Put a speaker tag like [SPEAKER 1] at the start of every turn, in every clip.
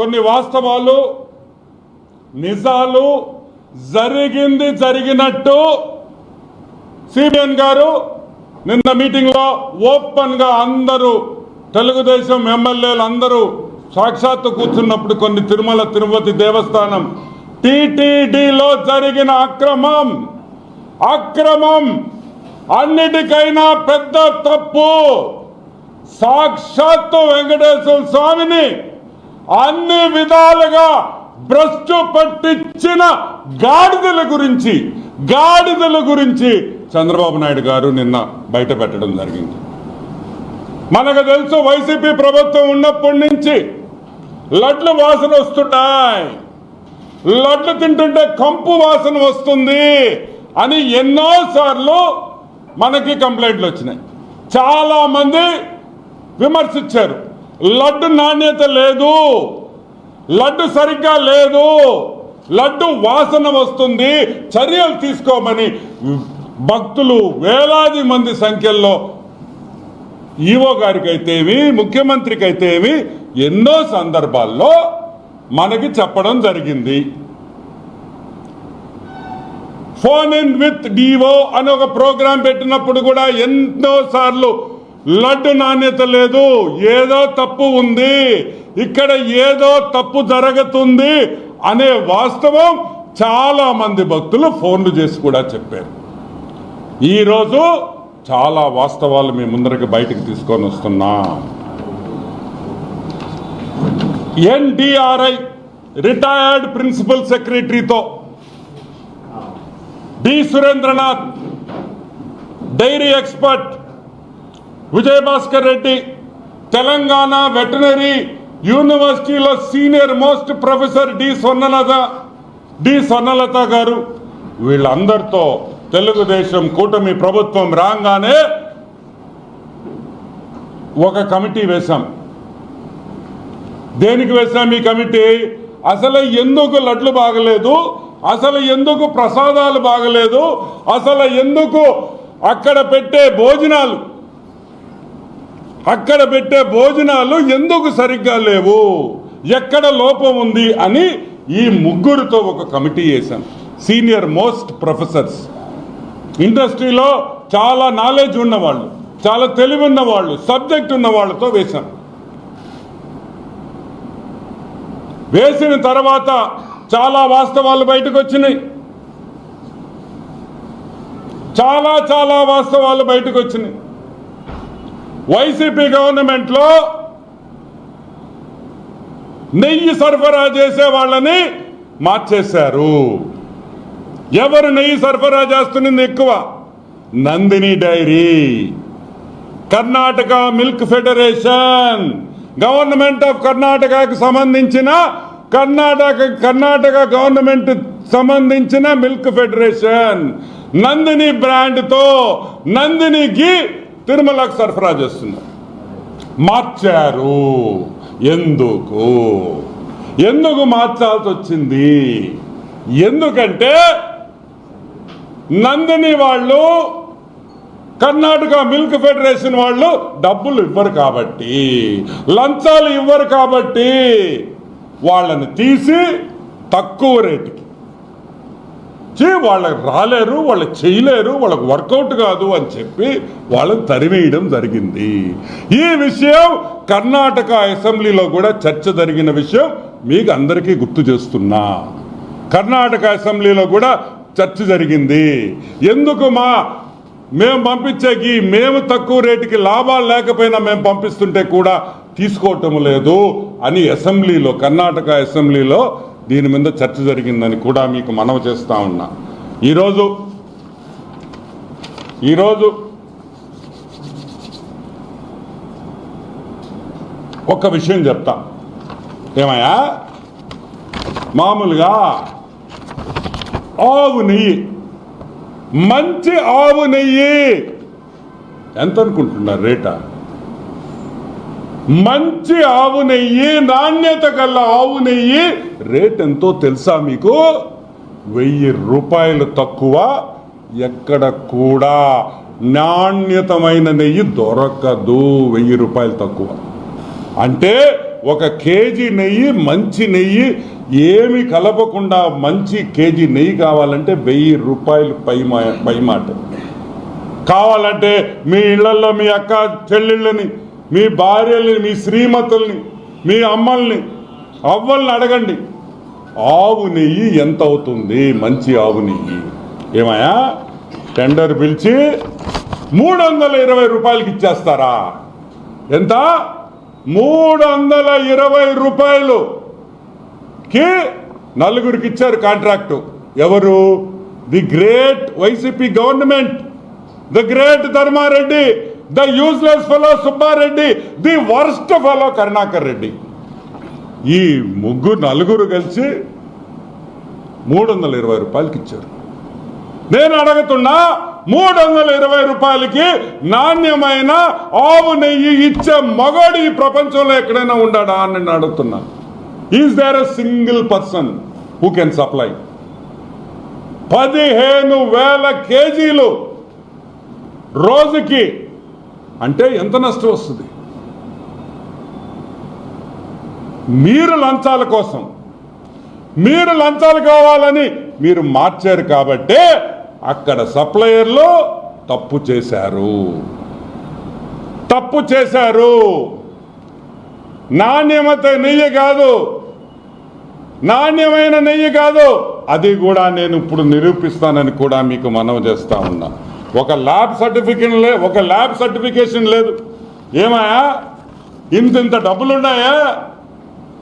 [SPEAKER 1] కొన్ని వాస్తవాలు నిజాలు జరిగింది జరిగినట్టు సిబిఎన్ గారు నిన్న మీటింగ్లో ఓపెన్గా అందరూ తెలుగుదేశం ఎమ్మెల్యేలు అందరూ సాక్షాత్తు కూర్చున్నప్పుడు కొన్ని తిరుమల తిరుపతి దేవస్థానం టిటిడిలో జరిగిన అక్రమం. అక్రమం అన్నిటికైనా పెద్ద తప్పు. సాక్షాత్తు వెంకటేశ్వర స్వామిని అన్ని విధాలుగా భ్రష్టు పట్టించిన గాడిదల గురించి గాడిదల గురించి చంద్రబాబు నాయుడు గారు నిన్న బయట పెట్టడం జరిగింది. మనకు తెలుసు వైసీపీ ప్రభుత్వం ఉన్నప్పటి నుంచి లడ్లు వాసన వస్తున్నాయి లడ్లు తింటుంటే కంపు వాసన వస్తుంది అని ఎన్నోసార్లు మనకి కంప్లైంట్లు వచ్చినాయి. చాలామంది విమర్శించారు. లడ్డు నాణ్యత లేదు. లడ్డు సరిగ్గా లేదు. లడ్డు వాసన వస్తుంది. చర్యలు తీసుకోమని భక్తులు వేలాది మంది సంఖ్యల్లో ఈవో గారికి అయితేమి ముఖ్యమంత్రికి అయితేమి ఎన్నో సందర్భాల్లో మనకి చెప్పడం జరిగింది. ఫోన్ ఇన్ విత్ డివో అని ఒక ప్రోగ్రాం పెట్టినప్పుడు కూడా ఎన్నో సార్లు లడ్డు నాణ్యత లేదు. ఏదో తప్పు ఉంది. ఇక్కడ ఏదో తప్పు జరుగుతుంది అనే వాస్తవం చాలా మంది భక్తులు ఫోన్లు చేసి కూడా చెప్పారు. ఈరోజు చాలా వాస్తవాలు మీ ముందరికి బయటకు తీసుకొని వస్తున్నా. NDRI retired principal సెక్రటరీతో D Surendranath dairy expert Vijayabhaskar Reddy Telangana veterinary యూనివర్సిటీలో senior most professor D Swarnalatha D Swarnalatha garu. వీళ్ళందరితో తెలుగుదేశం కూటమి ప్రభుత్వం రాగానే ఒక కమిటీ వేశాం. దేనికి వేశాం ఈ కమిటీ? అసలు ఎందుకు లడ్లు బాగలేదు? అసలు ఎందుకు ప్రసాదాలు బాగలేదు? అసలు ఎందుకు అక్కడ పెట్టే భోజనాలు అక్కడ పెట్టే భోజనాలు ఎందుకు సరిగ్గా లేవు? ఎక్కడ లోపం ఉంది అని ఈ ముగ్గురితో ఒక కమిటీ వేశాం. సీనియర్ మోస్ట్ ప్రొఫెసర్స్ ఇండస్ట్రీలో చాలా నాలెడ్జ్ ఉన్నవాళ్ళు చాలా తెలివి ఉన్న వాళ్ళు సబ్జెక్ట్ ఉన్న వాళ్ళతో వేశాం. వేసిన తర్వాత చాలా వాస్తవాలు బయటకు వచ్చినాయి. చాలా చాలా వాస్తవాలు బయటకు వచ్చినాయి. వైసీపీ గవర్నమెంట్లో నెయ్యి సరఫరా చేసే వాళ్ళని మార్చేశారు. ఎవరు నెయ్యి సరఫరా చేస్తున్నది ఎక్కువ? Nandini dairy. Karnataka milk federation. Government of కర్ణాటకకు సంబంధించిన కర్ణాటక కర్ణాటక గవర్నమెంట్ సంబంధించిన మిల్క్ ఫెడరేషన్. నందిని బ్రాండ్తో నందినికి తిరుమలకు సరఫరా చేస్తున్నారు మార్చారు. ఎందుకు? ఎందుకు మార్చాల్సి వచ్చింది? ఎందుకంటే నందిని వాళ్ళు కర్ణాటక మిల్క్ ఫెడరేషన్ వాళ్ళు డబ్బులు ఇవ్వరు కాబట్టి లంచాలు ఇవ్వరు కాబట్టి వాళ్ళని తీసి తక్కువ రేటుకి చే వాళ్ళకి రాలేరు వాళ్ళు చేయలేరు వాళ్ళకి వర్కౌట్ కాదు అని చెప్పి వాళ్ళని తరిమేయడం జరిగింది. ఈ విషయం కర్ణాటక అసెంబ్లీలో కూడా చర్చ జరిగిన విషయం మీకు అందరికీ గుర్తు చేస్తున్నా. కర్ణాటక అసెంబ్లీలో కూడా చర్చ జరిగింది. ఎందుకు మా మేము పంపించేకి మేము తక్కువ రేటుకి లాభాలు లేకపోయినా మేము పంపిస్తుంటే కూడా తీసుకోవటం లేదు అని అసెంబ్లీలో కర్ణాటక అసెంబ్లీలో దీని మీద చర్చ జరిగిందని కూడా మీకు మనవి చేస్తా ఉన్నా. ఈరోజు ఈరోజు ఒక విషయం చెప్తా. ఏమయ్యా? మామూలుగా ఆవు నెయ్యి మంచి ఆవు నెయ్యి. ఎంత అనుకుంటున్నారు రేటా? మంచి ఆవు నెయ్యి నాణ్యత గల ఆవు నెయ్యి. రేట్ ఎంతో తెలుసా మీకు? వెయ్యి రూపాయలు తక్కువ ఎక్కడ కూడా నాణ్యతమైన నెయ్యి దొరకదు. వెయ్యి రూపాయలు తక్కువ. అంటే ఒక కేజీ నెయ్యి మంచి నెయ్యి ఏమి కలపకుండా మంచి కేజీ నెయ్యి కావాలంటే వెయ్యి రూపాయలు పై మా- పై మాట కావాలంటే మీ ఇళ్ళలో మీ అక్క చెల్లెళ్ళని మీ భార్యల్ని మీ శ్రీమతుల్ని మీ అమ్మల్ని అవ్వల్ని అడగండి. ఆవు నెయ్యి ఎంత అవుతుంది? మంచి ఆవు నెయ్యి. ఏమయ్యా? టెండర్ పిలిచి మూడు వందల ఇరవై రూపాయలకి ఇచ్చేస్తారా? ఎంత? మూడు వందల ఇరవై రూపాయలు. కి నలుగురికి ఇచ్చారు కాంట్రాక్టు. ఎవరు? The great YCP government. The great Dharma Reddy. The useless fellow Subba Reddy the worst fellow Karunakar Reddy ఈ ముగ్గురు నలుగురు కలిసి మూడు వందల ఇరవై రూపాయలకి ఇచ్చారు. నేను అడుగుతున్నా మూడు వందల ఇరవై రూపాయలకి నాణ్యమైన ఆవు నెయ్యి ఇచ్చే మగోడు ఈ ప్రపంచంలో ఎక్కడైనా ఉండాడా అని నేను అడుగుతున్నా. Is there a single person who can supply పదిహేను వేల కేజీలు రోజుకి అంటే ఎంత నష్టం వస్తుంది? మీరు లంచాల కోసం మీరు లంచాలు కావాలని మీరు మార్చారు కాబట్టే అక్కడ సప్లయర్లు తప్పు చేశారు. తప్పు చేశారు. నాణ్యమత నెయ్యి కాదు. నాణ్యమైన నెయ్యి కాదు. అది కూడా నేను ఇప్పుడు నిరూపిస్తానని కూడా మీకు మనవి చేస్తా ఉన్నా. ఒక ల్యాబ్ సర్టిఫికేట్ లే ఒక ల్యాబ్ సర్టిఫికేషన్ లేదు. ఏమాయా ఇంత ఇంత డబ్బులు ఉన్నాయా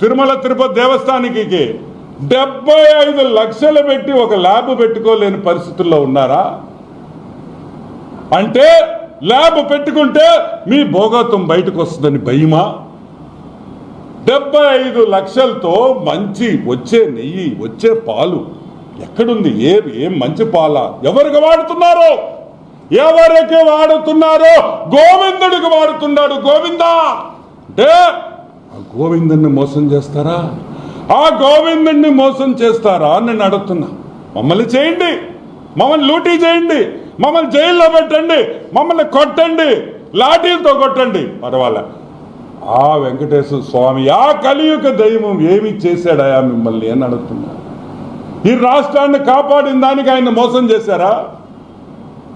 [SPEAKER 1] తిరుమల తిరుపతి దేవస్థానికి డెబ్బై ఐదు లక్షలు పెట్టి ఒక ల్యాబ్ పెట్టుకోలేని పరిస్థితుల్లో ఉన్నారా? అంటే ల్యాబ్ పెట్టుకుంటే మీ భోగత్వం బయటకు వస్తుందని భయమా? డెబ్బై ఐదు లక్షలతో మంచి వచ్చే నెయ్యి వచ్చే పాలు ఎక్కడుంది? ఏ ఏం మంచి పాల? ఎవరికి వాడుతున్నారో? ఎవరికి వాడుతున్నారో గోవిందుడికి వాడుతున్నాడు గోవిందా. అంటే ఆ గోవిందుని మోసం చేస్తారా? ఆ గోవిందుణ్ణి మోసం చేస్తారా అని నేను అడుగుతున్నా. మమ్మల్ని చేయండి. మమ్మల్ని లూటీ చేయండి. మమ్మల్ని జైల్లో పెట్టండి. మమ్మల్ని కొట్టండి. లాఠీలతో కొట్టండి. పర్వాలే. ఆ వెంకటేశ్వర స్వామి ఆ కలియుగ దైవం ఏమి చేశాడయా మిమ్మల్ని అని అడుగుతున్నా. ఈ రాష్ట్రాన్ని కాపాడిన దానికి ఆయన మోసం చేశారా?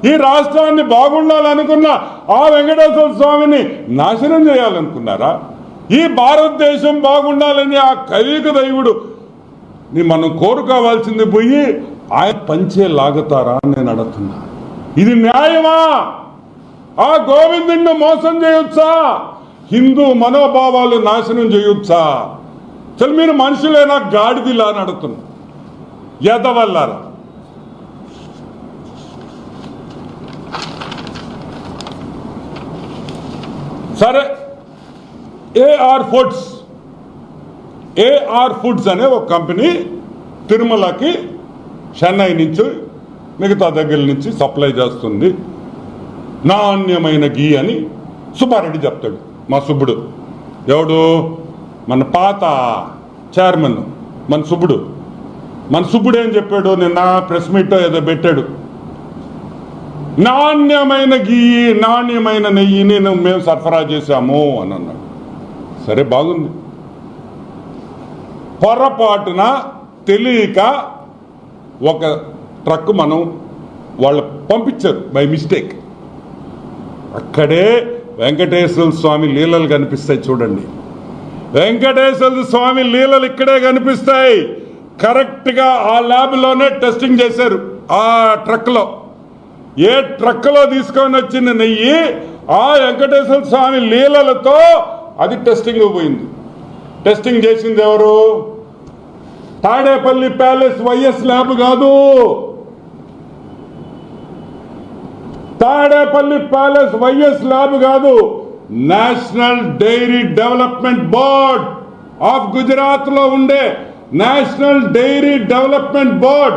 [SPEAKER 1] ఈ రాష్ట్రాన్ని బాగుండాలనుకున్న ఆ వెంకటేశ్వర స్వామిని నాశనం చేయాలనుకున్నారా? ఈ భారతదేశం బాగుండాలని ఆ కలియుగ దైవుడు ని మనం కోరుకోవాల్సింది పోయి ఆయన పంచే లాగుతారా నేను అడుగుతున్నా. ఇది న్యాయమా? ఆ గోవిందుణ్ణి మోసం చేయొచ్చా? హిందూ మనోభావాలు నాశనం చేయొచ్చా? చల్ మీరు మనుషులేనా గాడిదిలా అని అడుగుతున్నా ఎదవల్లారా సరే ఏఆర్ ఫుడ్స్ ఏఆర్ ఫుడ్స్ అనే ఒక కంపెనీ తిరుమలకి చెన్నై నుంచి మిగతా దగ్గర నుంచి సప్లై చేస్తుంది. నాణ్యమైన గీ అని సుబ్బారెడ్డి చెప్తాడు మా సుబ్బుడు. ఎవడు? మన పాత చైర్మన్ మన సుబ్బుడు. మన సుబ్బుడు ఏం చెప్పాడు? నిన్న ప్రెస్ మీట్ ఏదో పెట్టాడు. నాణ్యమైన గీ నాణ్యమైన నెయ్యిని మేము సరఫరా చేశాము అని అన్నాడు. సరే బాగుంది. పొరపాటున తెలియక ఒక ట్రక్ మనం వాళ్ళు పంపించారు బై మిస్టేక్. అక్కడే వెంకటేశ్వర స్వామి లీలలు కనిపిస్తాయి చూడండి. వెంకటేశ్వర స్వామి లీలలు ఇక్కడే కనిపిస్తాయి. కరెక్ట్గా ఆ ల్యాబ్లోనే టెస్టింగ్ చేశారు ఆ ట్రక్లో. ఏ ట్రక్లో తీసుకొని వచ్చిన నెయ్యి ఆ వెంకటేశ్వర స్వామి లీలలతో అది టెస్టింగ్ పోయింది. టెస్టింగ్ చేసింది ఎవరు? తాడేపల్లి ప్యాలెస్ వైఎస్ ల్యాబ్ కాదు. తాడేపల్లి ప్యాలెస్ వైఎస్ ల్యాబ్ కాదు. National dairy development board of గుజరాత్లో ఉండే national dairy development board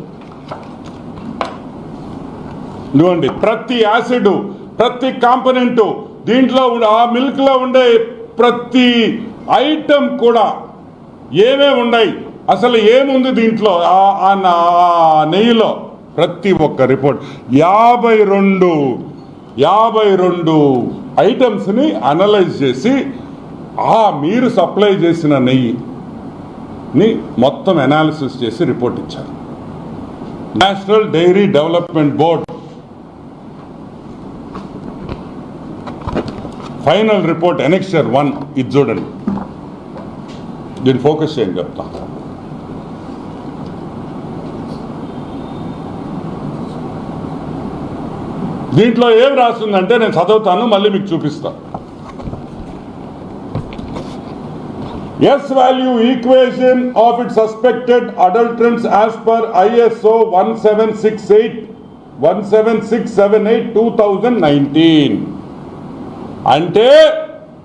[SPEAKER 1] ఇదిగోండి ప్రతి యాసిడ్ ప్రతి కాంపనెంటు దీంట్లో ఉండే ఆ మిల్క్లో ఉండే ప్రతి ఐటమ్ కూడా ఏమేమి ఉన్నాయి? అసలు ఏముంది దీంట్లో? ఆ- నా- ఆ నెయ్యిలో ప్రతి ఒక్క రిపోర్ట్. యాభై రెండు యాభై రెండు ఐటమ్స్ని అనలైజ్ చేసి ఆ మీరు సప్లై చేసిన నెయ్యిని మొత్తం అనాలిసిస్ చేసి రిపోర్ట్ ఇచ్చారు. National dairy development board final report annexure one ఇది చూడండి. దీన్ని ఫోకస్ చేయండి చెప్తా? దీంట్లో ఏం రాస్తుందంటే నేను చదువుతాను మళ్ళీ మీకు చూపిస్తాను S value equation of it suspected adulterants as per ISO one seven six eight one seven six seven eight two thousand nineteen అంటే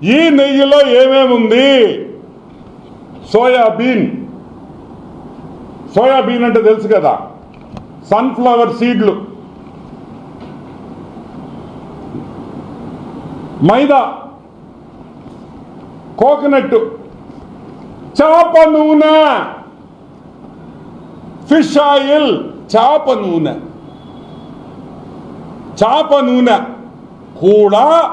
[SPEAKER 1] ఈ నెయ్యిలో ఏమేముంది సోయాబీన్. సోయాబీన్ అంటే తెలుసు కదా. సన్ఫ్లవర్ సీడ్లు. మైదా. కోకోనట్. చేప నూనె. Fish oil. చేప నూనె. చేప నూనె. కూడా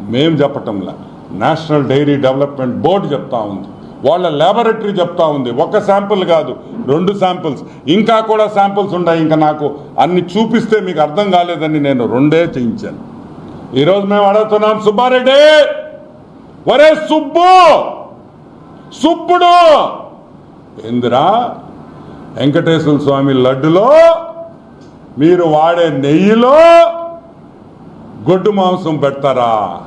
[SPEAKER 1] మేము చెప్పటంలా. నేషనల్ డైరీ డెవలప్మెంట్ బోర్డు చెప్తా ఉంది. వాళ్ళ ల్యాబొరేటరీ చెప్తా ఉంది. ఒక శాంపుల్ కాదు రెండు శాంపుల్స్. ఇంకా కూడా శాంపుల్స్ ఉన్నాయి. ఇంకా నాకు అన్ని చూపిస్తే మీకు అర్థం కాలేదని నేను రెండే చేయించాను. ఈరోజు మేము అడుగుతున్నాం సుబ్బారెడ్డి! ఒరే సుబ్బు! సుబ్బుడు! ఇందిరా వెంకటేశ్వర స్వామి లడ్డులో మీరు వాడే నెయ్యిలో గొడ్డు మాంసం పెడతారా?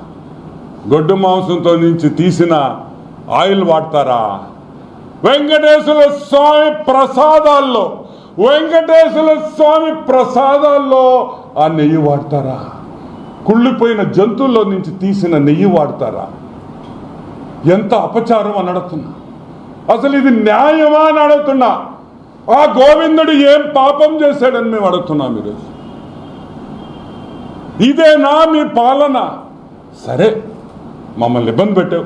[SPEAKER 1] గొడ్డు మాంసంతో నుంచి తీసిన ఆయిల్ వాడతారా? వెంకటేశ్వర స్వామి ప్రసాదాల్లో వెంకటేశ్వర స్వామి ప్రసాదాల్లో ఆ నెయ్యి వాడతారా? కుళ్ళిపోయిన జంతువుల్లో నుంచి తీసిన నెయ్యి వాడతారా? ఎంత అపచారం అని అడుగుతున్నా. అసలు ఇది న్యాయమా అని అడుగుతున్నా. ఆ గోవిందుడు ఏం పాపం చేశాడని మేము అడుగుతున్నాం ఈరోజు. ఇదేనా మీ పాలన. సరే మమ్మల్ని ఇబ్బంది పెట్టావు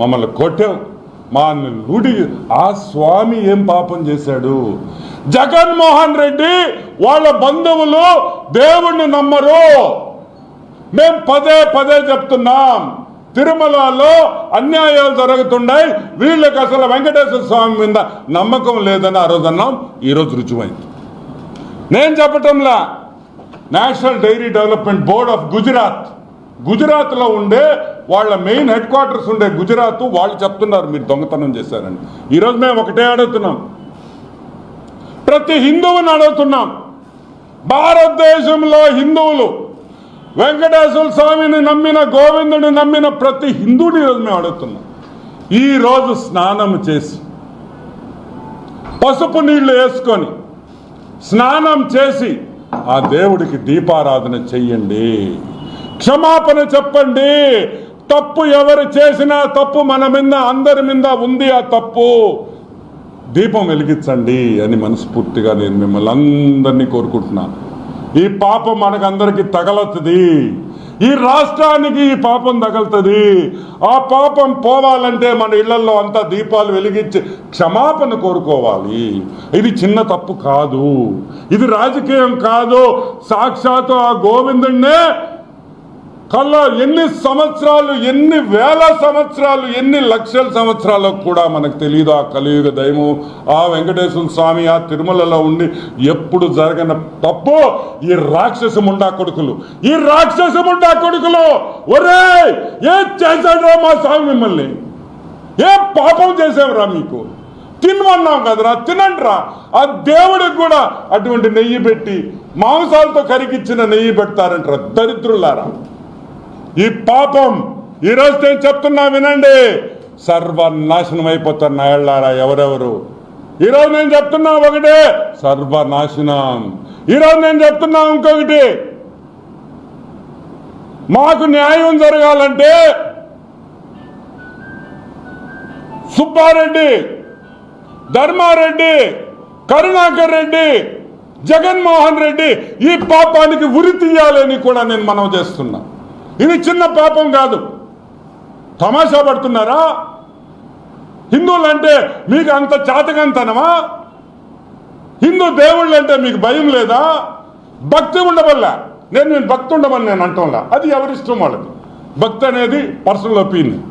[SPEAKER 1] మమ్మల్ని కొట్టావు మా లూడి ఆ స్వామి ఏం పాపం చేశాడు? జగన్మోహన్ రెడ్డి వాళ్ళ బంధువులు దేవుణ్ణి నమ్మరు. మేం పదే పదే చెప్తున్నాం తిరుమలలో అన్యాయాలు జరుగుతున్నాయి వీళ్ళకి అసలు వెంకటేశ్వర స్వామి మీద నమ్మకం లేదని ఆ రోజు అన్నాం ఈరోజు రుజువైంది. నేను చెప్పటంలా national dairy development board of Gujarat. గుజరాత్లో ఉండే వాళ్ళ మెయిన్ హెడ్ క్వార్టర్స్ ఉండే గుజరాత్ వాళ్ళు చెప్తున్నారు మీరు దొంగతనం చేశారని. ఈరోజు మేము ఒకటే అడుగుతున్నాం. ప్రతి హిందువుని అడుగుతున్నాం. భారతదేశంలో హిందువులు వెంకటేశ్వర స్వామిని నమ్మిన గోవిందుని నమ్మిన ప్రతి హిందువుని ఈరోజు మేము అడుగుతున్నాం. ఈరోజు స్నానం చేసి పసుపు నీళ్ళు వేసుకొని స్నానం చేసి ఆ దేవుడికి దీపారాధన చెయ్యండి. క్షమాపణ చెప్పండి. తప్పు ఎవరు చేసినా తప్పు మన మీద అందరి మీద ఉంది ఆ తప్పు. దీపం వెలిగించండి అని మనస్ఫూర్తిగా నేను మిమ్మల్ని అందరినీ కోరుకుంటున్నాను. ఈ పాపం మనకందరికీ తగలతుంది ఈ రాష్ట్రానికి ఈ పాపం తగులుతుంది. ఆ పాపం పోవాలంటే మన ఇళ్ళలో అంతా దీపాలు వెలిగించి క్షమాపణ కోరుకోవాలి. ఇది చిన్న తప్పు కాదు. ఇది రాజకీయం కాదు. సాక్షాత్తు ఆ గోవిందుడినే కల్లా ఎన్ని సంవత్సరాలు ఎన్ని వేల సంవత్సరాలు ఎన్ని లక్షల సంవత్సరాలకు కూడా మనకు తెలియదు ఆ కలియుగ దయము ఆ వెంకటేశ్వర స్వామి ఆ తిరుమలలో ఉండి ఎప్పుడు జరగని తప్పు? ఈ రాక్షసముండా కొడుకులు. ఈ రాక్షసముండా కొడుకులు! ఒరే ఏం చేశాడు మా స్వామి మిమ్మల్ని? ఏ పాపం చేసావురా మీకు? తినమన్నాం కదరా తినండిరా. ఆ దేవుడికి కూడా అటువంటి నెయ్యి పెట్టి మాంసాలతో కరిగిచ్చిన నెయ్యి పెడతారంటారా దరిద్రులారా? ఈ పాపం ఈరోజు నేను చెప్తున్నా వినండి. సర్వనాశనం అయిపోతారు నాయళ్ళారా ఎవరెవరు? ఈరోజు నేను చెప్తున్నా ఒకటే సర్వనాశనం. ఈరోజు నేను చెప్తున్నా ఇంకొకటి. మాకు న్యాయం జరగాలంటే సుబ్బారెడ్డి ధర్మారెడ్డి కరుణాకర్ రెడ్డి జగన్మోహన్ రెడ్డి ఈ పాపానికి ఉరి తీయాలని కూడా నేను మనం చేస్తున్నా. ఇది చిన్న పాపం కాదు. తమాషా పడుతున్నారా? హిందువులు అంటే మీకు అంత చాతకంతనమా? హిందూ దేవుళ్ళు అంటే మీకు భయం లేదా? భక్తి ఉండవల్ల నేను నేను భక్తి ఉండమని నేను అంటంలా. అది ఎవరిష్టం వాళ్ళకి? భక్తి అనేది పర్సనల్ ఒపీనియన్.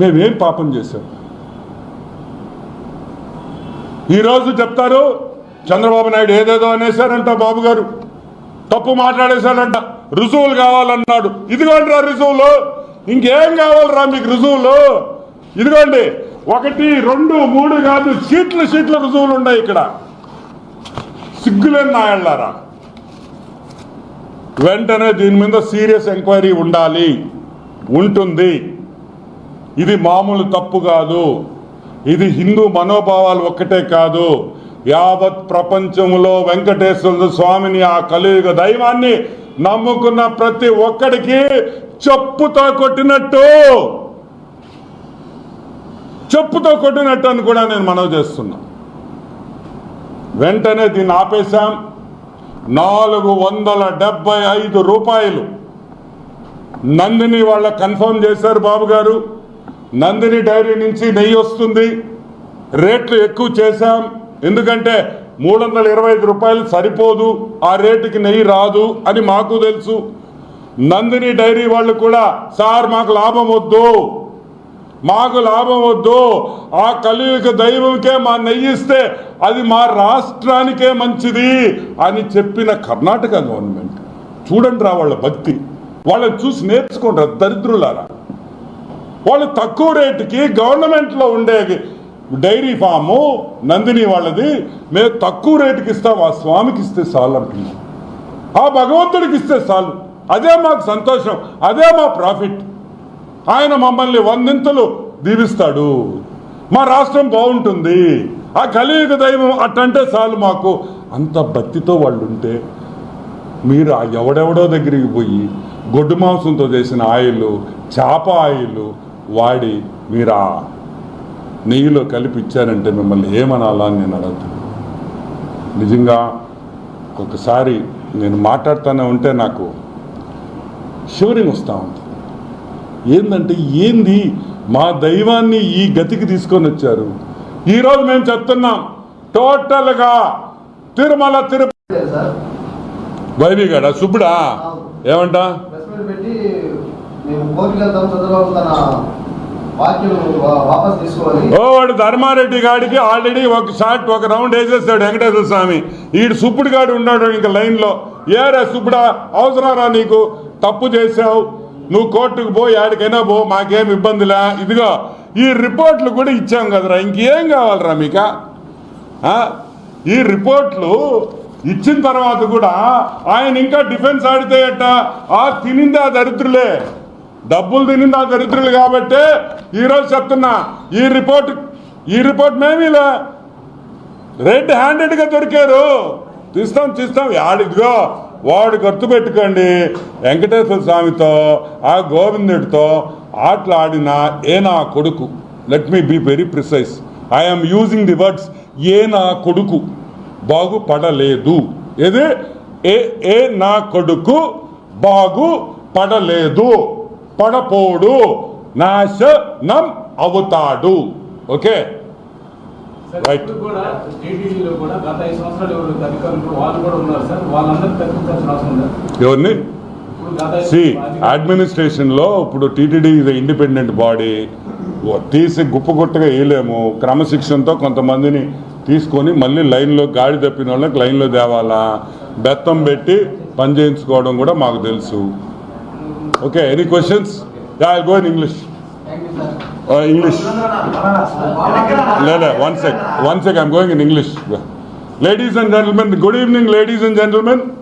[SPEAKER 1] మేమేం పాపం చేశాం? ఈరోజు చెప్తారు చంద్రబాబు నాయుడు ఏదేదో అనేశారంట బాబు గారు తప్పు మాట్లాడేశారంట. రుజువులు కావాలన్నాడు. ఇదిగోండి రా రుజువులు. ఇంకేం కావాలరా మీకు రుజువులు? ఇదిగోండి. ఒకటి రెండు మూడు కాదు సీట్ల సీట్ల రుజువులు ఉన్నాయి ఇక్కడ. సిగ్గులేని నాయళ్ళారా? వెంటనే దీని మీద సీరియస్ ఎంక్వైరీ ఉండాలి. ఉంటుంది. ఇది మామూలు తప్పు కాదు. ఇది హిందూ మనోభావాలు ఒక్కటే కాదు. యావత్ ప్రపంచంలో వెంకటేశ్వర స్వామిని ఆ కలియుగ దైవాన్ని నమ్ముకున్న ప్రతి ఒక్కడికి చెప్పుతో కొట్టినట్టు. చెప్పుతో కొట్టినట్టు అని కూడా నేను మనవి చేస్తున్నా. వెంటనే దీన్ని ఆపేశాం. నాలుగు వందల డెబ్బై ఐదు రూపాయలు నందిని వాళ్ళ కన్ఫర్మ్ చేశారు బాబు గారు. నందిని డైరీ నుంచి నెయ్యి వస్తుంది. రేట్లు ఎక్కువ చేశాం. ఎందుకంటే మూడు వందల ఇరవై ఐదు రూపాయలు సరిపోదు ఆ రేటుకి నెయ్యి రాదు అని మాకు తెలుసు. నందిని డైరీ వాళ్ళు కూడా సార్ మాకు లాభం వద్దు. మాకు లాభం వద్దు. ఆ కలియుగ దైవంకే మా నెయ్యి ఇస్తే అది మా రాష్ట్రానికే మంచిది అని చెప్పిన కర్ణాటక గవర్నమెంట్. చూడండి రా వాళ్ళ భక్తి. వాళ్ళని చూసి నేర్చుకుంటారు దరిద్రులారా. వాళ్ళు తక్కువ రేటుకి గవర్నమెంట్లో ఉండే డైరీ ఫాము నందిని వాళ్ళది. మేము తక్కువ రేటుకి ఇస్తాం ఆ స్వామికి ఇస్తే చాలు అంటున్నాం. ఆ భగవంతుడికి ఇస్తే చాలు. అదే మాకు సంతోషం అదే మా ప్రాఫిట్. ఆయన మమ్మల్ని వందింతలు దీవిస్తాడు. మా రాష్ట్రం బాగుంటుంది. ఆ కలియుగ దైవం అట్టంటే చాలు మాకు. అంత భక్తితో వాళ్ళు ఉంటే మీరు ఆ ఎవడెవడో దగ్గరికి పోయి గొడ్డు మాంసంతో చేసిన ఆయిల్ చేప ఆయిల్ వాడి మీరు నెయ్యిలో కలిపి ఇచ్చారంటే మిమ్మల్ని ఏమనాలా అని నేను అడుగుతాను నిజంగా ఒకసారి నేను మాట్లాడుతూనే ఉంటే నాకు షివరింగ్ వస్తూ ఉంది. ఏందంటే ఏంది మా దైవాన్ని ఈ గతికి తీసుకొని వచ్చారు? ఈరోజు మేము చెప్తున్నాం టోటల్గా తిరుమల తిరుపతి.
[SPEAKER 2] సార్
[SPEAKER 1] వైవిగాడ సుబ్బుడా? ఏమంట? ఓ వాడు ధర్మారెడ్డి గాడికి ఆల్రెడీ ఒక షాట్ ఒక రౌండ్ వేసేస్తాడు వెంకటేశ్వర స్వామి. ఈడు సుప్పుడు గాడు ఉన్నాడు ఇంకా లైన్లో. ఏరా సుబ్బుడా అవసరారా నీకు? తప్పు చేసావు నువ్వు కోర్టుకు పో యాడికైనా పో మాకేం ఇబ్బందిలే. ఇదిగో ఈ రిపోర్ట్లు కూడా ఇచ్చాం కదరా. ఇంకేం కావాలరా మీక? ఈ రిపోర్ట్లు ఇచ్చిన తర్వాత కూడా ఆయన ఇంకా డిఫెన్స్ ఆడితే అట్ట ఆ తినిందా ఆ దరిద్రులే. డబ్బులు తినింది ఆ దరిద్రులు కాబట్టి ఈరోజు చెప్తున్నా ఈ రిపోర్ట్ ఈ రిపోర్ట్ మేమీలే రెడ్ హ్యాండెడ్గా దొరికారు. తీస్తాం తీస్తాం. ఆడిదిగో వాడు గుర్తు పెట్టుకోండి. వెంకటేశ్వర స్వామితో ఆ గోవిందుడితో ఆటలాడిన ఏ నా కొడుకు. Let me be very precise I'm using the words ఏ నా కొడుకు. బాగుపడలేదు. ఏది? ఏ ఏ నా కొడుకు బాగు పడలేదు పడపోడు. నాశనం అవుతాడు. ఓకే?
[SPEAKER 3] ఉందా?
[SPEAKER 1] ఎవరిని? సి అడ్మినిస్ట్రేషన్లో ఇప్పుడు టీటీడీ ఇది ఇండిపెండెంట్ బాడీ. తీసి గుప్పగుట్టగా వేయలేము. క్రమశిక్షణతో కొంతమందిని తీసుకొని మళ్ళీ లైన్లో గాడి తప్పిన వాళ్ళకి లైన్లో తేవాలా? బెత్తం పెట్టి పని చేయించుకోవడం కూడా మాకు తెలుసు. Okay, any questions? Yeah, I'll go in English. Uh, English. No, no, one sec. One sec, I'm going in English. Ladies and gentlemen, good evening, ladies and gentlemen.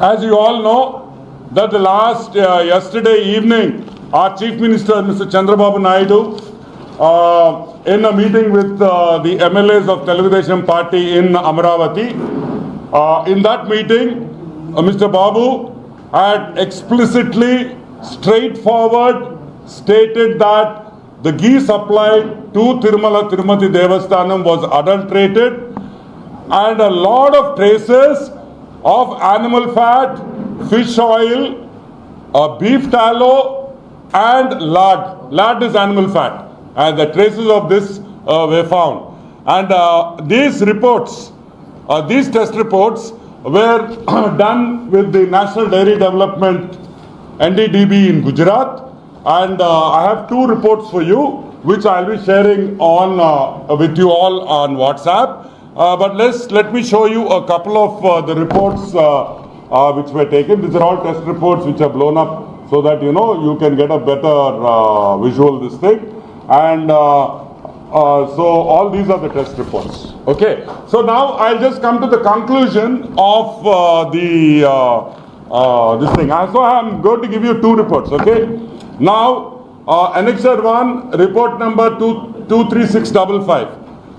[SPEAKER 1] As you all know, that the last uh, yesterday evening, our Chief Minister, Mr. Chandrababu Naidu, uh, in a meeting with uh, the MLAs of Television Party in Amaravati, uh, in that meeting, uh, Mr. Babu had explicitly, straightforward stated that the ghee supplied to Tirumala Tirumati Devasthanam was adulterated and a lot of traces of animal fat, fish oil, uh, beef tallow, and lard. Lard is animal fat, and the traces of this uh, were found. And uh, these reports, uh, these test reports, were done with the National Dairy Development NDDB in Gujarat, and uh, I have two reports for you, which I'll be sharing on uh, with you all on WhatsApp. Uh, but let's let me show you a couple of uh, the reports uh, uh, which were taken. These are all test reports which are blown up so that you know you can get a better uh, visual this thing. And uh, so all these are the test reports. Okay. So now I'll just come to the conclusion of uh, the uh, uh, this thing. Uh, So I'm going to give you two reports. Okay. Now uh, annexure one report number two two three six double five.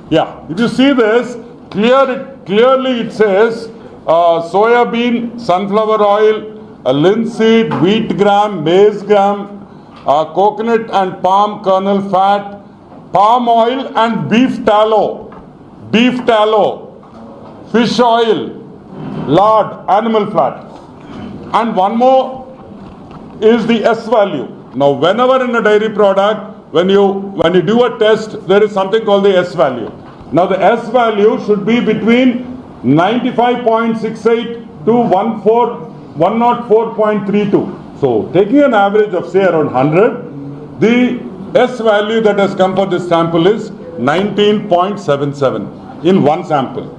[SPEAKER 1] Yeah, if you see this, clear clearly it says uh, soya bean, sunflower oil, linseed, wheat gram, maize gram, coconut and palm kernel fat, palm oil and beef tallow, beef tallow, fish oil, lard, animal fat. And one more is the S value. Now, whenever in a dairy product, when you when you do a test, there is something called the S value. Now, the S value should be between 95.68 to 14 104.32. So, taking an average of say around 100, the S value that has come for this sample is 19.77 in one sample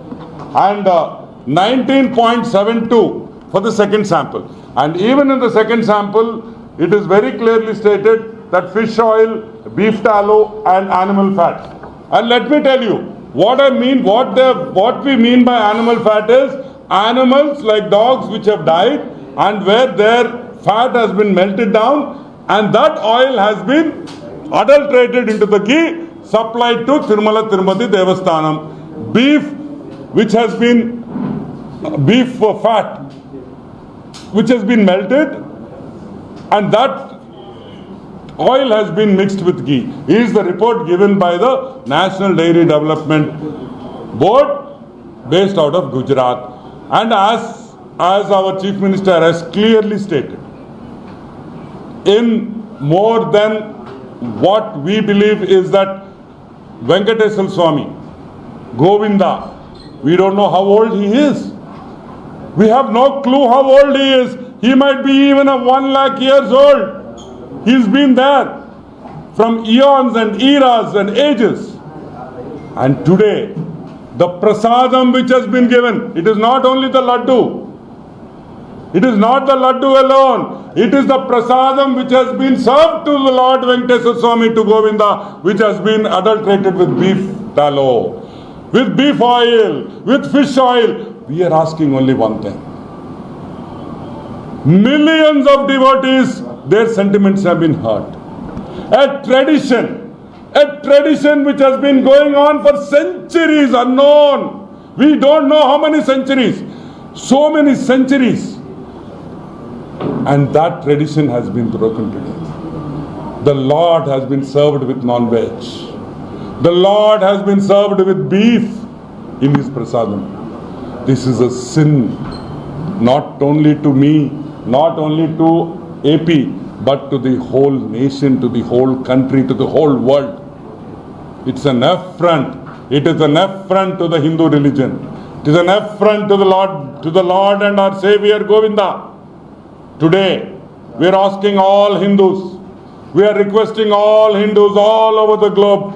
[SPEAKER 1] and uh, 19.72 for the second sample. And even in the second sample, it is very clearly stated that fish oil, beef tallow, and animal fat. And let me tell you, what I mean, what they, what we mean by animal fat is animals like dogs which have died and where their fat has been melted down and that oil has been adulterated into the ghee supplied to Tirumala Tirupati Devasthanam. Beef which has been beef uh, fat which has been melted and that oil has been mixed with ghee is the report given by the National Dairy Development Board based out of Gujarat and as as our chief minister has clearly stated in more than what we believe is that Venkateswar Swami Govinda we don't know how old he is we have no clue how old he is. He might be even a one lakh years old. He's been there from eons and eras and ages. And today, the prasadam which has been given, it is not only the laddu. It is not the laddu alone. It is the prasadam which has been served to the Lord Venkateswara Swami to Govinda, which has been adulterated with beef tallow, with beef oil, with fish oil. We are asking only one thing. Millions of devotees, their sentiments have been hurt. A tradition, a tradition which has been going on for centuries unknown. We don't know how many centuries. So many centuries. And that tradition has been broken today. The Lord has been served with non veg. The Lord has been served with beef in his prasadam. This is a sin, not only to me, not only to AP, but to the whole nation, to the whole country, to the whole world. It's an affront. It is an affront to the Hindu religion. It is an affront to the Lord, to the Lord and our Savior Govinda. Today, we are asking all Hindus, we are requesting all Hindus all over the globe,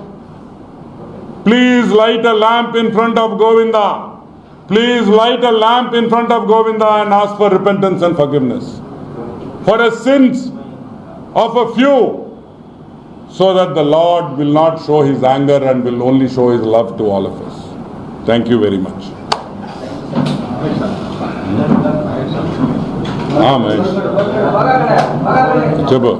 [SPEAKER 1] please light a lamp in front of Govinda. Please light a lamp in front of Govinda and ask for repentance and forgiveness for the sins of a few, so that the Lord will not show his anger and will only show his love to all of us. Thank you very much. Mahesh చెప్పు.